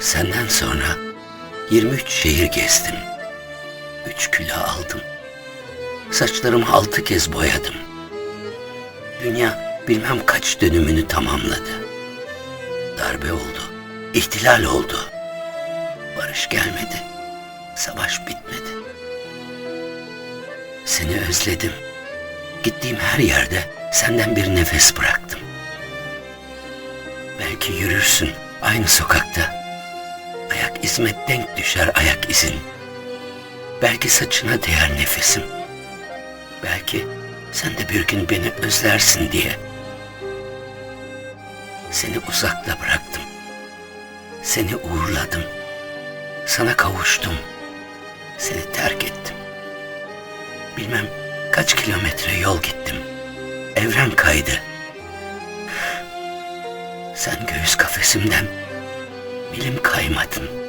Senden sonra 23 şehir gezdim. 3 kilo aldım. Saçlarımı altı kez boyadım. Dünya bilmem kaç dönümünü tamamladı. Darbe oldu, ihtilal oldu. Barış gelmedi, savaş bitmedi. Seni özledim. Gittiğim her yerde senden bir nefes bıraktım. Belki yürürsün aynı sokakta. İzime denk düşer ayak izin. Belki saçına değer nefesim. Belki sen de bir gün beni özlersin diye. Seni uzakta bıraktım. Seni uğurladım. Sana kavuştum. Seni terk ettim. Bilmem kaç kilometre yol gittim. Evren kaydı. Sen göğüs kafesimden bilim kaymadın.